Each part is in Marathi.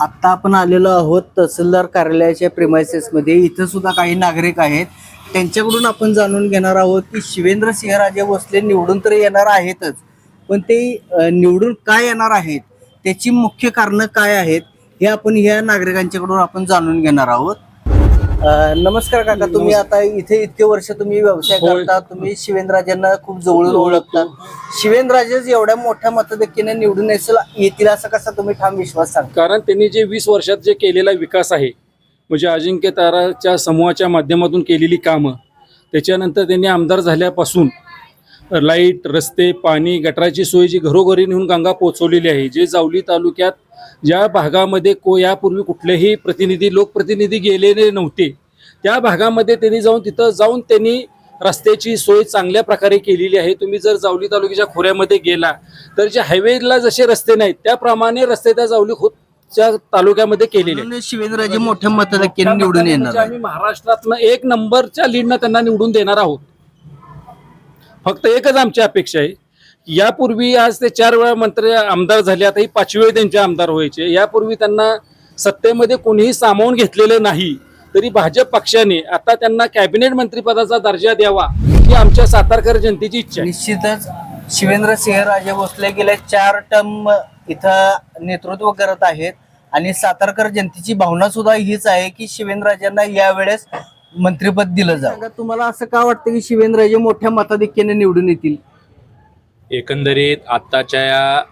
आत्ता आपण आलेलो आहोत तहसीलदार कार्यालयाच्या प्रिमायसेसमध्ये इथं सुद्धा काही नागरिक आहेत. त्यांच्याकडून आपण जाणून घेणार आहोत की शिवेंद्र सिंहराजे भोसले निवडून तर येणार आहेतच पण ते निवडून काय येणार आहेत? त्याची मुख्य कारणं काय आहेत? हे आपण ह्या नागरिकांच्याकडून आपण जाणून घेणार आहोत. नमस्कार काका तुम्ही आता इथे इतके वर्ष तुम्ही व्यवसाय. करता तुम्ही शिवेंद्रराजांना खूप जवळून ओळखता. शिवेंद्रराजेच एवढ्या मोठ्या मतदक्कीने निवडून येतील येतील असा कसा तुम्ही ठाम विश्वास सांगता? कारण त्यांनी जे वीस वर्षात जे केलेला विकास आहे म्हणजे अजिंक्य ताराच्या समूहाच्या माध्यमातून केलेली कामं त्याच्यानंतर त्यांनी आमदार झाल्यापासून लाइट रस्ते पाणी गटाराची सोय जी घरोघरी नेऊन गंगा पोचवलेली आहे जे जावली तालुक्यात ज्या भागामध्ये को यापूर्वी कुठलेही प्रतिनिधी लोकप्रतिनिधी गेलेले नव्हते त्या भागामध्ये त्यांनी जाऊन तिथं जाऊन त्यांनी रस्त्याची सोय चांगल्या प्रकारे केलेली आहे. तुम्ही जर जावली तालुक्याच्या खोऱ्यामध्ये गेला तर जे हायवेला जसे रस्ते नाहीत त्याप्रमाणे रस्ते त्या जावली खोच्या तालुक्यामध्ये केलेले शिवेंद्रराजे मोठ्या मतदक्कीने निवडून येणार म्हणजे आम्ही महाराष्ट्रातनं एक नंबरच्या लीडनं त्यांना निवडून देणार आहोत. फक्त एकच आमची अपेक्षा आहे. यापूर्वी आज ते चार वेळा मंत्री आमदार झाले आता ही पाचवी वेळ त्यांचे आमदार व्हायचे. यापूर्वी त्यांना सत्तेमध्ये कोणीही सामावून घेतलेलं नाही तरी भाजप पक्षाने आता त्यांना कॅबिनेट मंत्रीपदाचा दर्जा द्यावा ही आमच्या सातारकर जनतेची इच्छा निश्चितच शिवेंद्र सिंहराजे भोसले गेल्या चार टर्म इथं नेतृत्व करत आहेत. आणि सातारकर जनतेची भावना सुद्धा हीच आहे की शिवेंद्रराजांना यावेळेस मंत्रिपद दिलं जावं. तुम्हाला असं का वाटतं की शिवेंद्रराजे मोठ्या मताधिक्याने निवडून येतील? एकंदरीत आत्ताच्या या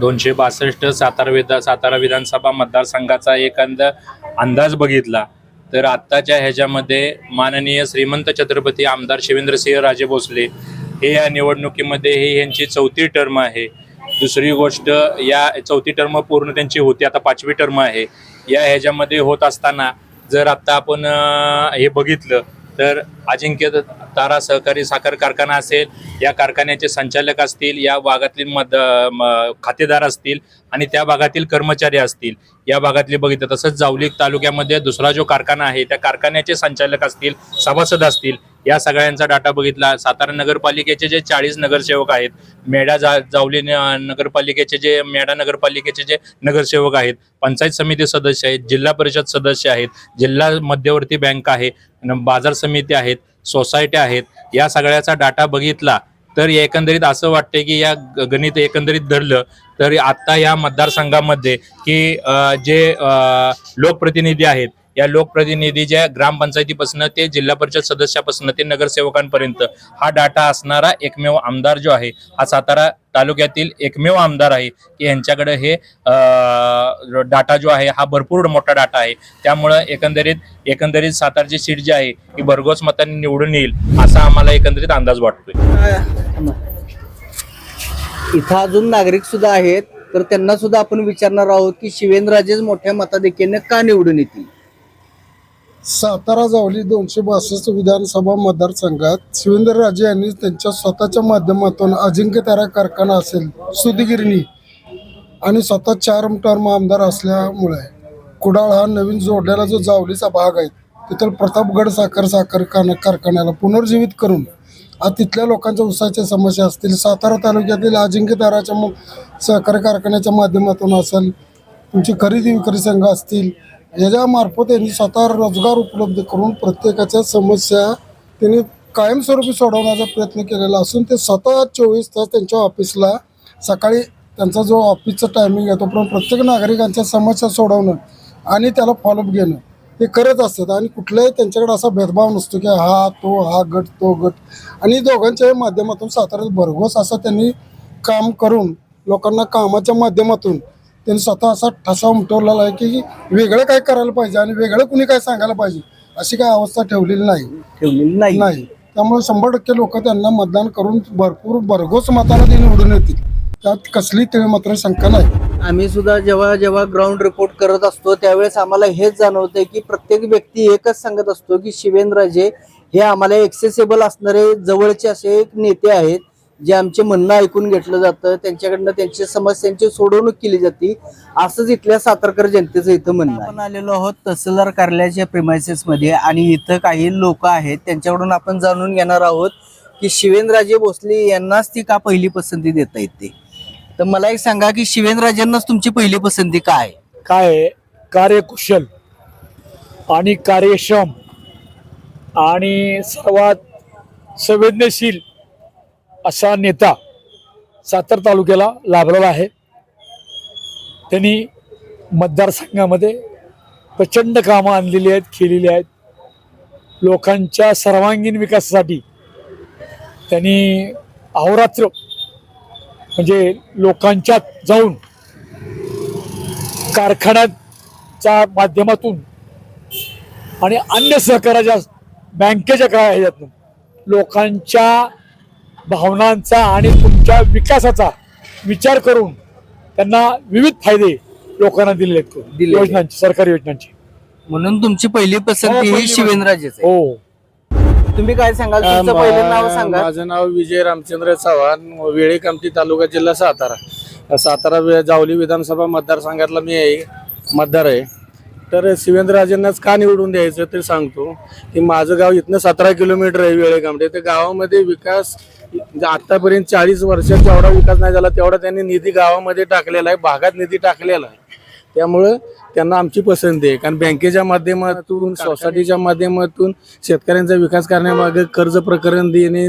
दोनशे बासष्ट सातारा विधा सातारा विधानसभा मतदारसंघाचा एकंद अंदाज बघितला तर आत्ताच्या ह्याच्यामध्ये माननीय श्रीमंत छत्रपती आमदार शिवेंद्रसिंह राजे भोसले हे या निवडणुकीमध्ये ही यांची चौथी टर्म आहे. दुसरी गोष्ट या चौथी टर्म पूर्ण त्यांची होती आता पाचवी टर्म आहे. या ह्याच्यामध्ये होत असताना जर आता आपण हे बघितलं तर अजिंक्य तारा सहकारी साखर कारखाना असेल या कारखान्याचे संचालक असतील या भागातील मद म- खातेदार असतील आणि त्या भागातील कर्मचारी असतील या भागातले बघितलं तसंच जावली तालुक्यामध्ये दुसरा जो कारखाना आहे त्या कारखान्याचे संचालक असतील सभासद असतील या सगळ्यांचा डाटा बघितला. सातारा नगरपालिकेचे जे चाळीस नगरसेवक आहेत मेढा जा जावली न- नगरपालिकेचे जे मेढा नगरपालिकेचे जे नगरसेवक आहेत पंचायत समिती सदस्य आहेत जिल्हा परिषद सदस्य आहेत जिल्हा मध्यवर्ती बँक आहे बाजार समिती आहेत सोसायट्या आहेत या सगळ्याचा डाटा बघितला तर एकंदरीत असं वाटते की या ग- गणित एकंदरीत धरलं तर आत्ता या मतदारसंघामध्ये की जे लोकप्रतिनिधी आहेत या लोकप्रतिनिधी ज्या ग्रामपंचायतीपासून ते जिल्हा परिषद सदस्यापासून ते नगरसेवकांपर्यंत हा डाटा असणारा एकमेव आमदार जो आहे हा सातारा तालुक्यातील एकमेव आमदार आहे की यांच्याकडे हे डाटा जो आहे हा भरपूर मोठा डाटा आहे. त्यामुळं एकंदरीत एकंदरीत सातारची सीट जी आहे ही भरघोस मतांनी निवडून येईल असा आम्हाला एकंदरीत अंदाज वाटतोय. इथं अजून नागरिक सुद्धा आहेत तर त्यांना सुद्धा आपण विचारणार आहोत की शिवेंद्रराजेच मोठ्या मताधिक्याने का निवडून येतील? सातारा जावली दोनशे बासष्ट विधानसभा मतदारसंघात शिवेंद्रराजे यांनी त्यांच्या स्वतःच्या माध्यमातून अजिंक्य तारा कारखाना असेल सुदगिरणी आणि स्वतः चार टर्म आमदार असल्यामुळे कुडाळ हा नवीन जोडलेला जो जावलीचा भाग आहे तिथं प्रतापगड साखर साखर कारखान्याला पुनर्जीवित करून आज तिथल्या लोकांच्या उसाच्या समस्या असतील सातारा तालुक्यातील अजिंक्य ताराच्या म- सहकारी कारखान्याच्या माध्यमातून असेल तुमची खरेदी विक्री संघ असतील याच्यामार्फत त्यांनी स्वतः रोजगार उपलब्ध करून प्रत्येकाच्या समस्या त्यांनी कायमस्वरूपी सोडवण्याचा प्रयत्न केलेला असून ते स्वतः चोवीस तास त्यांच्या ऑफिसला सकाळी त्यांचा जो ऑफिसचा टायमिंग आहे तोपर्यंत प्रत्येक नागरिकांच्या समस्या सोडवणं आणि त्याला फॉलोअप घेणं हे करत असतात. आणि कुठलाही त्यांच्याकडे असा भेदभाव नसतो की हा तो हा गट तो गट. आणि दोघांच्याही माध्यमातून साताऱ्यात भरघोस असं त्यांनी काम करून लोकांना कामाच्या माध्यमातून त्यांनी स्वतः असा ठसा उमटवलेला आहे की वेगळं काय करायला पाहिजे आणि वेगळं कुणी काय सांगायला पाहिजे अशी काय अवस्था ठेवलेली नाही. ठेवलेली नाही. नाही. त्यामुळे शंभर टक्के लोक त्यांना मतदान करून भरपूर भरघोस मताने ते निवडून येतील. त्यात कसली तिळ मात्र शंका नाही. आम्ही सुद्धा जेव्हा जेव्हा ग्राउंड रिपोर्ट करत असतो त्यावेळेस आम्हाला हेच जाणवतंय की प्रत्येक व्यक्ती एकच सांगत असतो की शिवेंद्रराजे हे आम्हाला एक्सेसेबल असणारे जवळचे असे एक नेते आहेत. जे आमचे म्हणणं ऐकून घेतलं जातं त्यांच्याकडनं त्यांच्या समस्यांची सोडवणूक केली जाते असंच इथल्या सातारकर जनतेचं इथं म्हणणं. आपण आलेलो आहोत तहसीलदार कार्यालयाच्या प्रिमायसेस मध्ये आणि इथं काही लोक आहेत त्यांच्याकडून आपण जाणून घेणार आहोत की शिवेंद्रराजे भोसले यांनाच ती का पहिली पसंती देता येते तर मला एक सांगा की शिवेंद्रराजांनाच तुमची पहिली पसंती काय आहे? काय आहे, कार्यकुशल आणि कार्यक्षम आणि सर्वात संवेदनशील असा नेता सातार तालुक्याला लाभलेला आहे. त्यांनी मतदारसंघामध्ये प्रचंड कामं आणलेली आहेत केलेली आहेत. लोकांच्या सर्वांगीण विकासासाठी त्यांनी अहोरात्र म्हणजे लोकांच्यात जाऊन कारखान्याच्या माध्यमातून आणि अन्य सहकाराच्या बँकेच्या काय ह्याच्यातून लोकांच्या भावनांचा आणि तुमच्या विकासाचा विचार करून त्यांना विविध फायदे लोकांना आहेत. दिलेले. योजनांची सरकारी योजनांची. म्हणून तुमची पहिली हो, पसंती ही आहे. हो. तुम्ही काय सांगाल? तुमचं पहिलं नाव सांगा. माझं नाव विजय रामचंद्र चव्हाण वेळे कामठी तालुका जिल्हा सातारा. सातारा वे- जावली विधानसभा मतदारसंघातला मी आहे मतदार आहे. तर शिवेंद्रराजेंनाच का निवडून द्यायचं ते सांगतो. की माझं गाव इथनं सतरा किलोमीटर आहे वेळे कामठी तर गावामध्ये विकास म्हणजे आतापर्यंत चाळीस वर्षात जेवढा विकास नाही झाला तेवढा त्यांनी निधी गावामध्ये टाकलेला आहे भागात निधी टाकलेला आहे. त्यामुळं त्यांना आमची पसंती आहे. कारण बँकेच्या माध्यमातून सोसायटीच्या माध्यमातून शेतकऱ्यांचा विकास करण्यामागे कर्ज प्रकरण देणे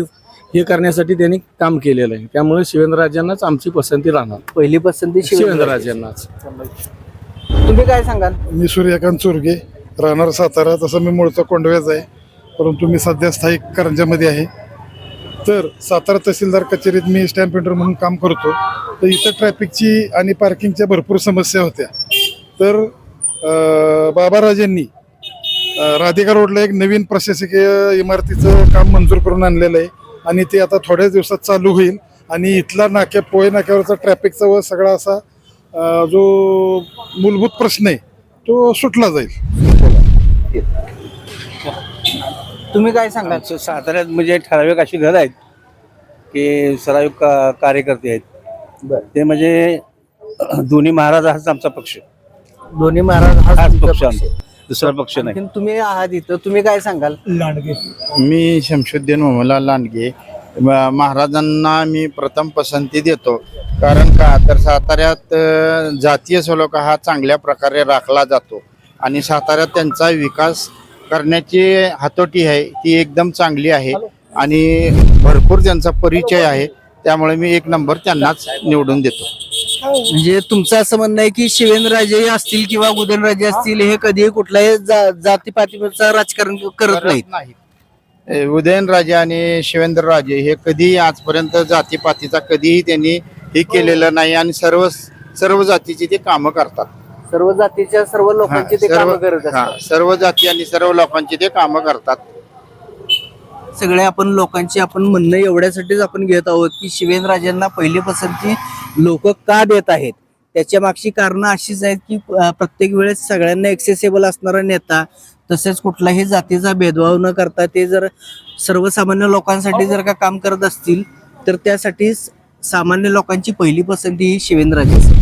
हे करण्यासाठी त्यांनी काम केलेलं आहे. त्यामुळे शिवेंद्रराजांनाच आमची पसंती राहणार. पहिली पसंती शिवेंद्रराजे शिवेंद्रराजांनाच. तुम्ही काय सांगाल? मी सूर्यकांत चुरगे राहणार सातारा तसं मी मूळचा कोंडव्याच आहे. परंतु मी सध्या स्थायिक करंजामध्ये आहे. तर सातारा तहसीलदार कचेरीत मी स्टॅम्प पेंटर म्हणून काम करतो. तर इथं ट्रॅफिकची आणि पार्किंगच्या भरपूर समस्या होत्या. तर बाबाराजांनी राधिका रोडला एक नवीन प्रशासकीय इमारतीचं काम मंजूर करून आणलेलं आहे. आणि ते आता थोड्याच दिवसात चालू होईल. आणि इथला नाक्या पोहे नाक्यावरचा ट्रॅफिकचा व सगळा असा जो मूलभूत प्रश्न आहे तो सुटला जाईल. तुम्ही काय सांगाल? आमचं साताऱ्यात म्हणजे ठराविक अशी घर आहेत की ठराविक का- कार्यकर्ते आहेत. बरं. ते म्हणजे दोन्ही महाराज हाच आमचा पक्ष. दोन्ही महाराज हाच पक्ष दुसरा पक्ष नाही. तुम्ही आहात इथं तुम्ही काय सांगाल? लांडगे. मी शमशुद्दीन मोहनलाल लांडगे. महाराजांना मी प्रथम पसंती देतो. कारण का? तर साताऱ्यात जातीय सलोखा हा चांगल्या प्रकारे राखला जातो. आणि साताऱ्यात त्यांचा विकास करण्याची हातोटी आहे ती एकदम चांगली आहे. आणि भरपूर त्यांचा परिचय आहे. त्यामुळे मी एक नंबर त्यांनाच निवडून देतो. म्हणजे तुमचं असं म्हणणं आहे की शिवेंद्रराजे असतील किंवा उदयनराजे असतील हे कधी कुठल्याही जा- जातीपातीचं राजकारण करत नाहीत. उदयनराजे आणि शिवेंद्रराजे हे कधीही आजपर्यंत जातीपातीचा कधीही त्यांनी हे केलेलं नाही आणि सर्व सर्व जातीची ते कामं करतात. सर्व जातीच्या सर्व लोकांची ते काम सर्व करत हा, असतात. सर्व जाती आणि सर्व लोकांची ते कामं करतात. सगळे आपण लोकांची आपण म्हणणं एवढ्यासाठीच आपण घेत आहोत की शिवेंद्रराजेंना पहिली पसंती लोक का देत आहेत? त्याच्या मागची कारणं अशीच आहेत की अं, प्रत्येक वेळेस सगळ्यांना एक्सेसिबल असणारा नेता तसेच कुठलाही जातीचा भेदभाव न करता ते जर सर्वसामान्य लोकांसाठी जर का काम करत असतील तर त्यासाठी सामान्य लोकांची पहिली पसंती ही शिवेंद्राची असेल